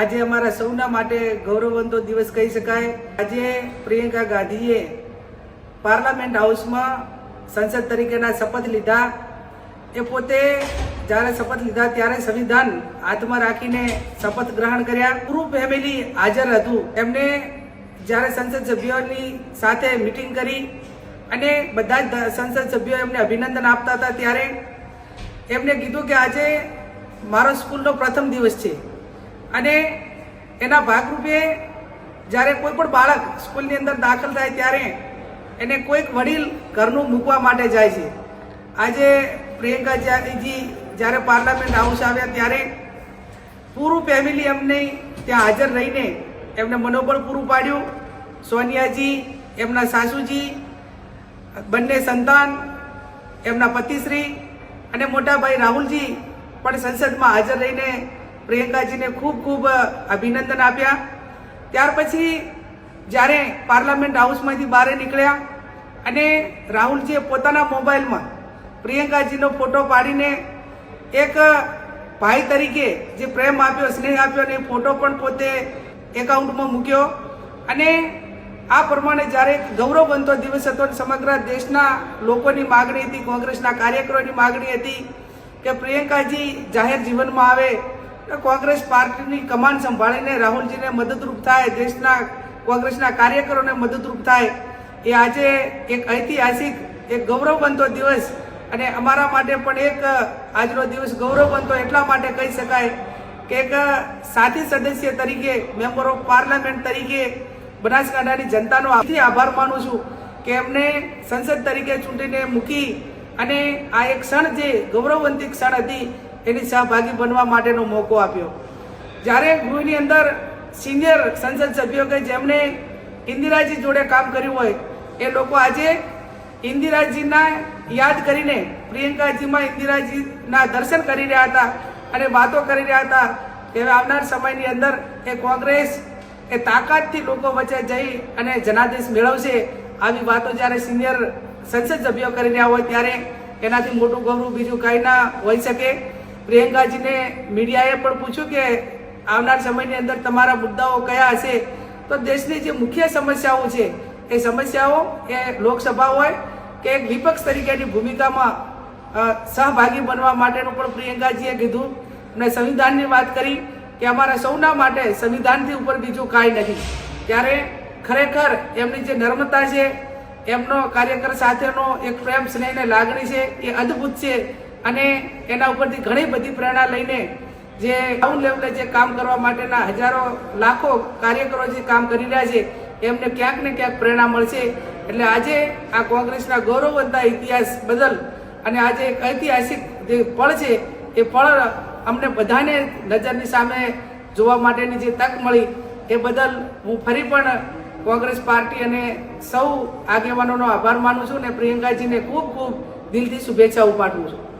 આજે અમારા સૌના માટે ગૌરવવંતો દિવસ કહી શકાય. આજે પ્રિયંકા ગાંધીએ પાર્લામેન્ટ હાઉસમાં સંસદ તરીકેના શપથ લીધા. એ પોતે જ્યારે શપથ લીધા ત્યારે સંવિધાન હાથમાં રાખીને શપથ ગ્રહણ કર્યા. પૂરું ફેમિલી હાજર હતું. એમને જ્યારે સંસદ સભ્યોની સાથે મિટિંગ કરી અને બધા જ સંસદ સભ્યો એમને અભિનંદન આપતા હતા ત્યારે એમને કીધું કે આજે મારો સ્કૂલનો પ્રથમ દિવસ છે. અને એના ભાગરૂપે જ્યારે કોઈ પણ બાળક સ્કૂલની અંદર દાખલ થાય ત્યારે એને કોઈક વડીલ ઘરનું મૂકવા માટે જાય છે. આજે પ્રિયંકાજી જ્યારે પાર્લામેન્ટ હાઉસ આવ્યા ત્યારે પૂરું ફેમિલી એમને ત્યાં હાજર રહીને એમને મનોબળ પૂરું પાડ્યું. સોનિયાજી, એમના સાસુજી, બંને સંતાન, એમના પતિશ્રી અને મોટાભાઈ રાહુલજી પણ સંસદમાં હાજર રહીને પ્રિયંકાજીને ખૂબ ખૂબ અભિનંદન આપ્યા. ત્યાર પછી જ્યારે પાર્લામેન્ટ હાઉસમાંથી બહાર નીકળ્યા અને રાહુલજીએ પોતાના મોબાઈલમાં પ્રિયંકાજીનો ફોટો પાડીને એક ભાઈ તરીકે જે પ્રેમ આપ્યો, સ્નેહ આપ્યો ને ફોટો પણ પોતે એકાઉન્ટમાં મૂક્યો. અને આ પ્રમાણે જ્યારે ગૌરવ બનતો દિવસ હતો સમગ્ર દેશના લોકોની માગણી હતી, કોંગ્રેસના કાર્યકરોની માગણી હતી કે પ્રિયંકાજી જાહેર જીવનમાં આવે કોંગ્રેસ પાર્ટીની કમાન સંભાળીને રાહુલજીને મદદરૂપ થાય, દેશના કોંગ્રેસના કાર્યકરોને મદદરૂપ થાય, એ આજે એક ઐતિહાસિક, એક ગૌરવ બનતો દિવસ અને અમારા માટે પણ એક, આજનો દિવસ ગૌરવ બનતો એટલા માટે કહી શકાય કે એક સાથી સદસ્ય તરીકે, મેમ્બર ઓફ પાર્લામેન્ટ તરીકે બનાસકાંઠાની જનતાનો આભાર માનું છું કે એમને સંસદ તરીકે ચૂંટીને મૂકી અને આ એક ક્ષણ જે ગૌરવવંતી ક્ષણ હતી, એની સહભાગી બનવા માટેનો મોકો આપ્યો. જ્યારે ગૃહની અંદર સિનિયર સંસદ સભ્યો કે જેમણે ઇન્દિરાજી જોડે કામ કર્યું હોય, એ લોકો આજે ઇન્દિરાજીના યાદ કરીને, પ્રિયંકાજીમાં ઇન્દિરાજીના દર્શન કરી રહ્યા હતા અને વાતો કરી રહ્યા હતા કે આવનાર સમયની અંદર એ કોંગ્રેસ એ તાકાતથી લોકો વચ્ચે જઈ અને જનાદેશ મેળવશે, આવી વાતો જ્યારે સિનિયર સંસદ સભ્યો કરી રહ્યા હોય ત્યારે એનાથી મોટું ગૌરવ બીજું કાંઈ ના હોઈ શકે. પ્રિયંકાજીને મીડિયાએ પણ પૂછ્યું કે આવનાર સમયની અંદર તમારા મુદ્દાઓ કયા હશે? તો દેશની જે મુખ્ય સમસ્યાઓ છે, એ સમસ્યાઓ એ લોકસભા હોય કે એક વિપક્ષ તરીકેની ભૂમિકામાં સહભાગી બનવા માટેનું પણ પ્રિયંકાજીએ કીધું. અને સંવિધાનની વાત કરી કે અમારા સૌના માટે સંવિધાનથી ઉપર બીજું કાંઈ નથી. ત્યારે ખરેખર એમની જે નર્મતા છે એમનો કાર્યકર સાથેનો એક પ્રેમ સ્નેહ ને લાગણી છે, એ અદ્ભુત છે. અને એના ઉપરથી ઘણી બધી પ્રેરણા લઈને જે ગ્રાઉન્ડ લેવલે જે કામ કરવા માટેના હજારો, લાખો કાર્યકરો જે કામ કરી રહ્યા છે, એમને ક્યાંક ને ક્યાંક પ્રેરણા મળશે. એટલે આજે આ કોંગ્રેસના ગૌરવવંતા ઇતિહાસ બદલ અને આજે એક ઐતિહાસિક જે પળ છે, એ પળ અમને બધાને નજરની સામે જોવા માટેની જે તક મળી, એ બદલ હું ફરી પણ કોંગ્રેસ પાર્ટી અને સૌ આગેવાનોનો આભાર માનું છું અને પ્રિયંકાજીને ખૂબ ખૂબ દિલથી શુભેચ્છાઓ પાઠવું છું.